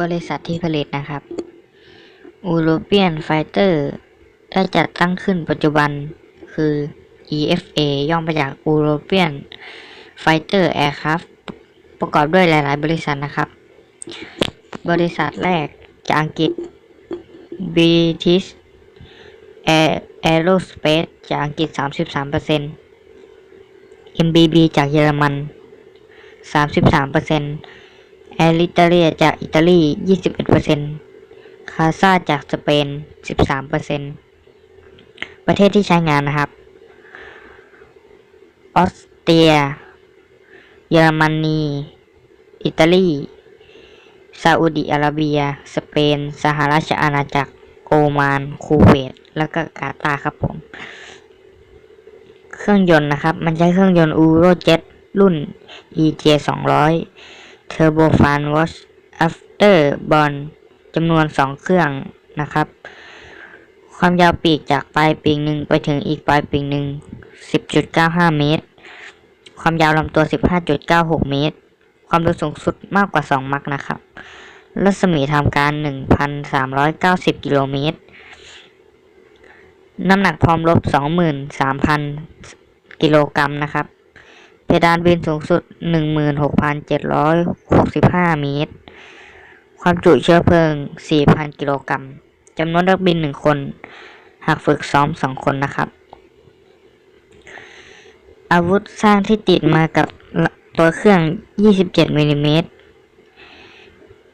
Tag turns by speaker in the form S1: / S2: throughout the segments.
S1: บริษัทที่ผลิตนะครับ European Fighter ได้จัดตั้งขึ้นปัจจุบันคือ EFA ย่อมาจาก European Fighter Aircraft ประกอบด้วยหลาย ๆ บริษัทนะครับ บริษัทแรกจากอังกฤษ British Aerospace จากอังกฤษ 33% MBB จากเยอรมัน 33% แอริเตเรียจากอิตาลี 21%คาซาจากสเปน 13%ประเทศที่ใช้งานนะครับ ออสเตรีย เยอรมนี อิตาลี ซาอุดิอาระเบีย สเปน สหราชอาณาจักร โอมาน คูเวต แล้วก็กาตาร์ครับผม เครื่องยนต์นะครับ มันใช้เครื่องยนต์ Eurojet รุ่น EJ 200 Turbofan Wash Afterburn จำนวน 2 เครื่องนะครับ ความยาวปีกจากปลายปีกหนึ่งไปถึงอีกปลายปีกหนึ่ง10.95 เมตร ความยาวลำตัว 15.96 เมตร ความเร็วสูงสุดมากกว่า 2 มักนะครับ รัศมีทำการ 1,390 กิโลเมตร น้ำหนักพร้อมลบ 23,000 กิโลกรัมนะครับ ดานบินสูงสุด 16,765 เมตร ความจุเชื้อเพลิง 4,000 กิโลกรัมจำนวนนักบิน 1 คน หากฝึกซ้อม 2 คนนะครับ อาวุธสร้างที่ติดมากับตัวเครื่อง 27 มิลลิเมตร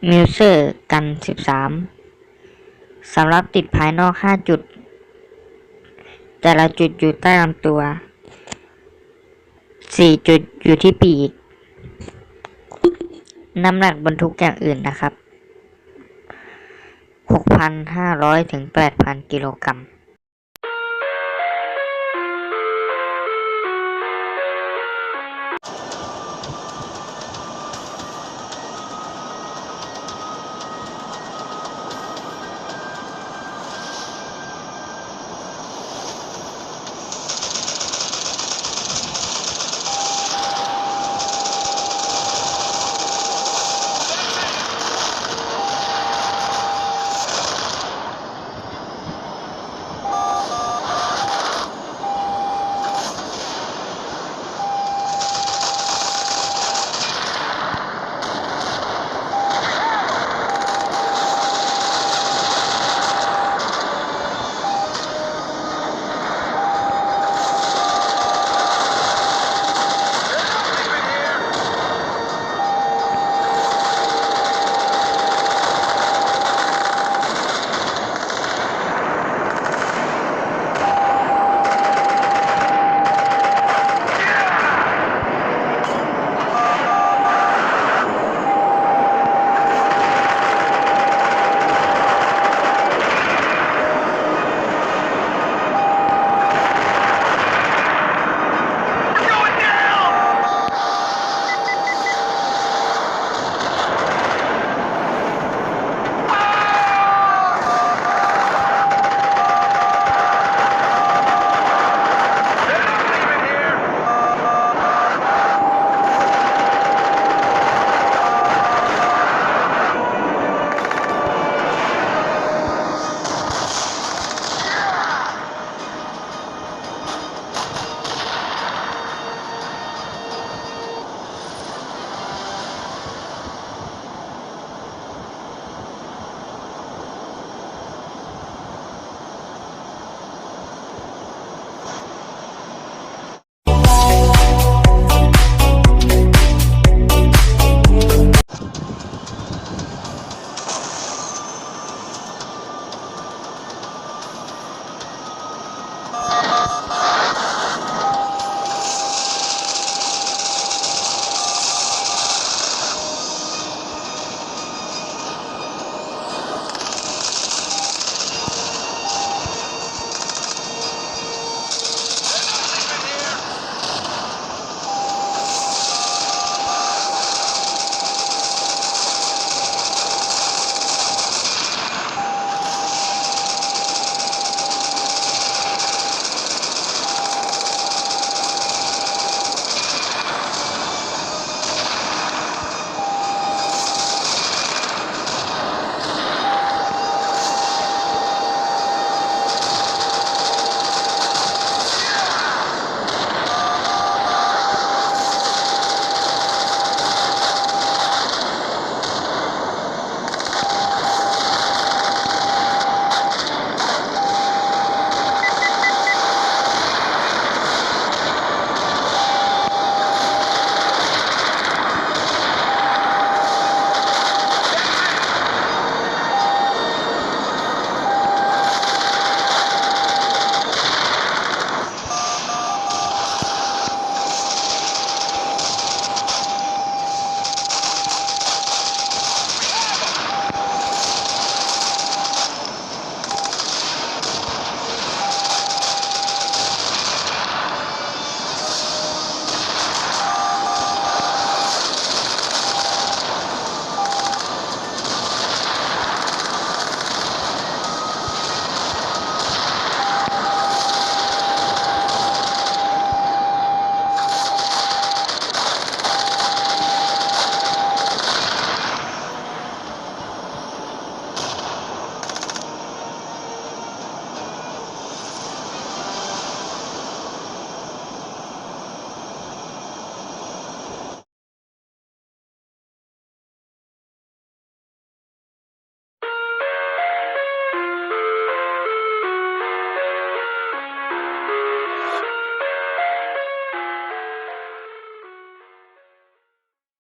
S1: มิลเซอร์กัน 13 สำหรับติดภายนอก 5 จุด แต่ละจุดอยู่ใต้ลำตัว สี่จุดอยู่ที่ปีก น้ำหนักบรรทุกอย่างอื่นนะครับ 6,500 ถึง 8,000 กิโลกรัม